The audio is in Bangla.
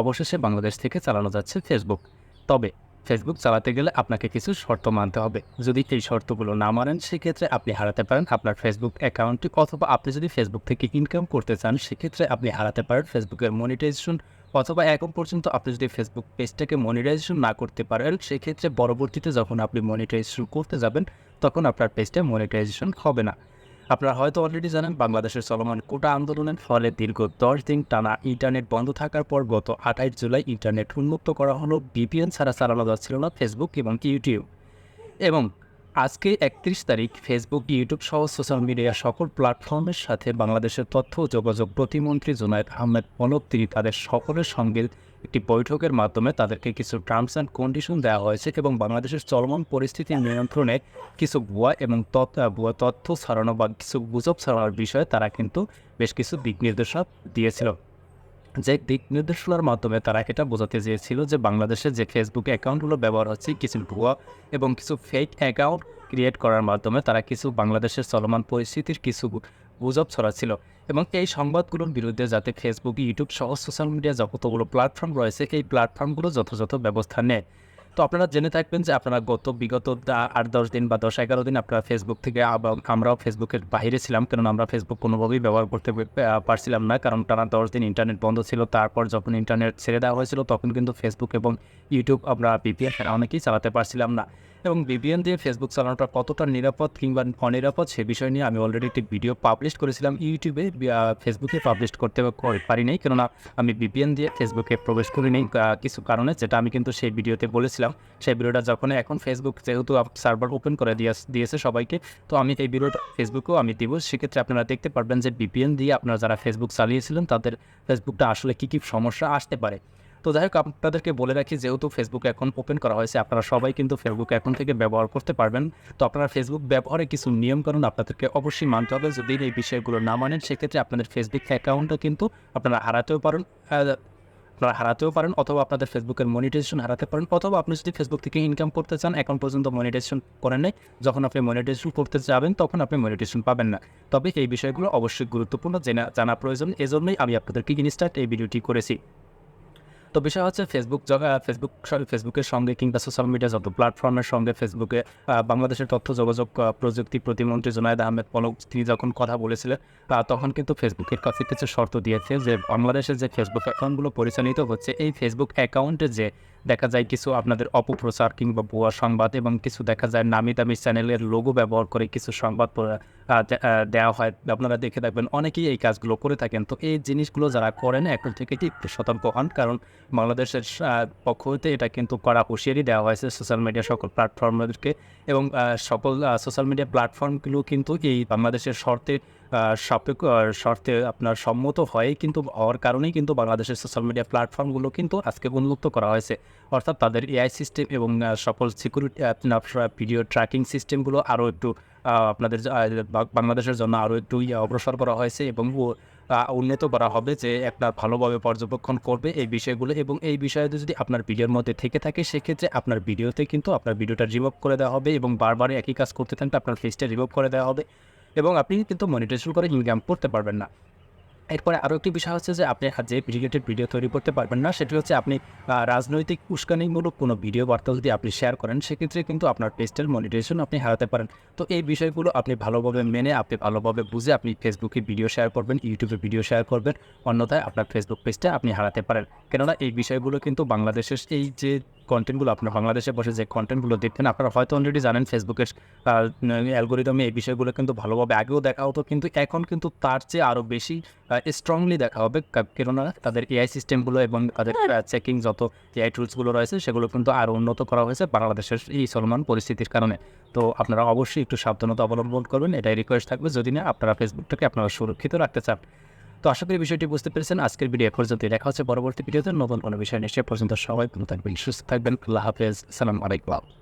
অবশেষে বাংলাদেশ থেকে চালানো যাচ্ছে ফেসবুক তবে ফেসবুক চালাতে গেলে আপনাকে কিছু শর্ত মানতে হবে। যদি এই শর্তগুলো না মানেন, সেক্ষেত্রে আপনি হারাতে পারেন আপনার ফেসবুক অ্যাকাউন্টটি অথবা আপনি যদি ফেসবুক থেকে ইনকাম করতে চান, সেক্ষেত্রে আপনি হারাতে পারেন ফেসবুকের মনিটাইজেশন অথবা এখন পর্যন্ত আপনি যদি ফেসবুক পেজটাকে মনিটাইজেশন না করতে পারেন, সেক্ষেত্রে পরবর্তীতে যখন আপনি মনিটাইজেশন করতে যাবেন, তখন আপনার পেজটা মনিটাইজেশন হবে না। আপনারা হয়তো অলরেডি জানেন, বাংলাদেশের চলমান কোটা আন্দোলনের ফলে দীর্ঘ দশ দিন টানা ইন্টারনেট বন্ধ থাকার পর গত আঠাইশ জুলাই ইন্টারনেট উন্মুক্ত করা হলো। বিপিএন ছাড়া চালানো যাচ্ছিল না ফেসবুক এবং ইউটিউব এবং আজকে একত্রিশ তারিখ ফেসবুক ইউটিউব সহ সোশ্যাল মিডিয়া সকল প্ল্যাটফর্মের সাথে বাংলাদেশের তথ্য ও যোগাযোগ প্রতিমন্ত্রী জুনায়দ আহমেদ পলক তিনি তাদের সকলের সঙ্গে একটি বৈঠকের মাধ্যমে তাদেরকে কিছু টার্মস অ্যান্ড কন্ডিশন দেওয়া হয়েছে এবং বাংলাদেশের চলমান পরিস্থিতি নিয়ন্ত্রণে কিছু ভুয়া এবং ভুয়া তথ্য ছড়ানো বা কিছু গুজব ছড়ানোর বিষয়ে তারা কিন্তু বেশ কিছু দিক নির্দেশনা দিয়েছিল। যে দিক নির্দেশনার মাধ্যমে তারা এটা বোঝাতে চেয়েছিল যে বাংলাদেশে যে ফেসবুক অ্যাকাউন্টগুলো ব্যবহার হচ্ছে, কিছু ভুয়া এবং কিছু ফেক অ্যাকাউন্ট ক্রিয়েট করার মাধ্যমে তারা কিছু বাংলাদেশের চলমান পরিস্থিতির কিছু গুজব ছড়াচ্ছিল এবং এই সংবাদগুলোর বিরুদ্ধে যাতে ফেসবুক ইউটিউব সহ সোশ্যাল মিডিয়া যতগুলো প্ল্যাটফর্ম রয়েছে এই প্ল্যাটফর্মগুলো যথাযথ ব্যবস্থা নেয়। তো আপনারা জেনে থাকবেন যে আপনারা গত বিগত আট, দশ দিন বা দশ, এগারো দিন আপনারা ফেসবুক থেকে আমরাও ফেসবুকের বাইরে ছিলাম কারণ আমরা ফেসবুক কোনোভাবেই ব্যবহার করতে পারছিলাম না, কারণ টানা দশ দিন ইন্টারনেট বন্ধ ছিল। তারপর যখন ইন্টারনেট ছেড়ে দেওয়া হয়েছিল, তখন কিন্তু ফেসবুক এবং ইউটিউব আমরা বিপিএন অনেকেই চালাতে পারছিলাম না। এবং বিপিএন দিয়ে ফেসবুক চালানোটা কতটা নিরাপদ কিংবা অনিরাপদ সে বিষয় নিয়ে আমি অলরেডি একটি ভিডিও পাবলিশ করেছিলাম ইউটিউবে ফেসবুকে পাবলিশ করতে কর- পারি নাই। কেননা আমি বিপিএন দিয়ে ফেসবুকে প্রবেশ করিনি আহ, কিছু কারণে যেটা আমি কিন্তু সেই ভিডিওতে বলেছিলাম। সেই ভিডিওটা যখন এখন ফেসবুক যেহেতু সার্ভার ওপেন করে দিয়ে দিয়েছে সবাইকে তো আমি এই ভিডিওটা ফেসবুকেও আমি দিব। সেক্ষেত্রে আপনারা দেখতে পারবেন যে বিপিএন দিয়ে আপনারা যারা ফেসবুক চালিয়েছিলেন তাদের ফেসবুকটা আসলে কী কী সমস্যা আসতে পারে। তো যাই হোক, আপনাদেরকে বলে রাখি, যেহেতু ফেসবুক এখন ওপেন করা হয়েছে, আপনারা সবাই কিন্তু ফেসবুক এখন থেকে ব্যবহার করতে পারবেন। তো আপনারা ফেসবুক ব্যবহারে কিছু নিয়মকানুন আপনাদেরকে অবশ্যই মানতে হবে। যদি এই বিষয়গুলো না মানেন, সেক্ষেত্রে আপনাদের ফেসবুক অ্যাকাউন্টটা কিন্তু আপনারা হারাতেও পারেন আপনারা হারাতেও পারেন, অথবা আপনাদের ফেসবুকের মনিটাইজেশন হারাতে পারেন, অথবা আপনি যদি ফেসবুক থেকে ইনকাম করতে চান এখন পর্যন্ত মনিটাইজেশন করেন নাই যখন আপনি মনিটাইজেশন করতে যাবেন, তখন আপনি মনিটাইজেশন পাবেন না। তবে এই বিষয়গুলো অবশ্যই গুরুত্বপূর্ণ, জানা জানা প্রয়োজন। এজন্যই আমি আপনাদেরকে ইনস্টার্ট এই ভিডিওটি করেছি। তো বিষয় হচ্ছে ফেসবুক ফেসবুক ফেসবুকের সঙ্গে কিংবা সোশ্যাল মিডিয়া যত প্ল্যাটফর্মের সঙ্গে ফেসবুকে বাংলাদেশের তথ্য যোগাযোগ প্রযুক্তি প্রতিমন্ত্রী জোনায়দ আহমেদ পলক, তিনি যখন কথা বলেছিলেন তখন কিন্তু ফেসবুকের কাছে কিছু শর্ত দিয়েছে যে, বাংলাদেশের যে ফেসবুক অ্যাকাউন্টগুলো পরিচালিত হচ্ছে, এই ফেসবুক অ্যাকাউন্টে যে দেখা যায় কিছু আপনাদের অপপ্রচার কিংবা ভুয়া সংবাদ এবং কিছু দেখা যায় নামি দামি চ্যানেলের লোগো ব্যবহার করে কিছু সংবাদ দেওয়া হয়। আপনারা দেখে থাকবেন অনেকেই এই কাজগুলো করে থাকেন। তো এই জিনিসগুলো যারা করেন, এখন থেকে একটু সতর্ক হন। কারণ বাংলাদেশের পক্ষ হতে এটা কিন্তু কড়া হুঁশিয়ারি দেওয়া হয়েছে সোশ্যাল মিডিয়া সকল প্ল্যাটফর্মদেরকে এবং সকল সোশ্যাল মিডিয়া প্ল্যাটফর্মগুলো কিন্তু এই বাংলাদেশের শর্তে সাপেক্ষ শর্তে আপনার সম্মত হয়ে, কিন্তু, হওয়ার কারণেই কিন্তু বাংলাদেশের সোশ্যাল মিডিয়া প্ল্যাটফর্মগুলো কিন্তু আজকে উন্মুক্ত করা হয়েছে। অর্থাৎ তাদের এআই সিস্টেম এবং সকল সিকিউরিটি ভিডিও ট্র্যাকিং সিস্টেমগুলো আরও একটু আপনাদের বাংলাদেশের জন্য আরও একটু ইয়ে অগ্রসর করা হয়েছে এবং উন্নত করা হবে যে আপনার ভালোভাবে পর্যবেক্ষণ করবে এই বিষয়গুলো এবং এই বিষয়ে যদি আপনার ভিডিওর মধ্যে থেকে থাকে, সেক্ষেত্রে আপনার ভিডিওতে কিন্তু আপনার ভিডিওটা রিমুভ করে দেওয়া হবে এবং বারবার একই কাজ করতে থাকলে আপনার ফেসটা রিমুভ করে দেওয়া হবে। এবং আপনি কিন্তু মনিটাইজেশন করে ইনকাম করতে পারবেন না। এরপরে আরও একটি বিষয় হচ্ছে যে, আপনি যে রিলেটেড ভিডিও তৈরি করতে পারবেন না, সেটি হচ্ছে আপনি রাজনৈতিক উস্কানিমূলক কোনো ভিডিও বার্তা যদি আপনি শেয়ার করেন, সেক্ষেত্রে কিন্তু আপনার পেজটার মনিটাইজেশন আপনি হারাতে পারেন। তো এই বিষয়গুলো আপনি ভালোভাবে মেনে, আপনি ভালোভাবে বুঝে আপনি ফেসবুকে ভিডিও শেয়ার করবেন ইউটিউবে ভিডিও শেয়ার করবেন, অন্যথায় আপনার ফেসবুক পেজটা আপনি হারাতে পারেন। কেননা এই বিষয়গুলো কিন্তু বাংলাদেশের এই যে কন্টেন্টগুলো আপনার বাংলাদেশে বসে যে কন্টেন্টগুলো দেখতেন আপনারা হয়তো অলরেডি জানেন ফেসবুকের অ্যালগোরিদমে এই বিষয়গুলো কিন্তু ভালোভাবে আগেও দেখা হতো কিন্তু এখন কিন্তু তার চেয়ে আরও বেশি স্ট্রংলি দেখা হবে। কেননা তাদের এআই সিস্টেমগুলো এবং তাদের চেকিং যত এআই টুলসগুলো রয়েছে সেগুলো কিন্তু আরও উন্নত করা হয়েছে বাংলাদেশের এই চলমান পরিস্থিতির কারণে। তো আপনারা অবশ্যই একটু সাবধানতা অবলম্বন করবেন এটাই রিকোয়েস্ট থাকবে। যদি না আপনারা ফেসবুকটাকে আপনারা সুরক্ষিত রাখতে চান। তো আশা করি বিষয়টি বুঝতে পেরেছেন। আজকের ভিডিও পর্যন্ত দেখা হচ্ছে পরবর্তী ভিডিওতে। নতুন কোনো বিষয় নিশ্চয়ই পর্যন্ত সবাই ভালো থাকবেন, সুস্থ থাকবেন। আল্লাহ হাফেজ। সালাম আলাইকুম।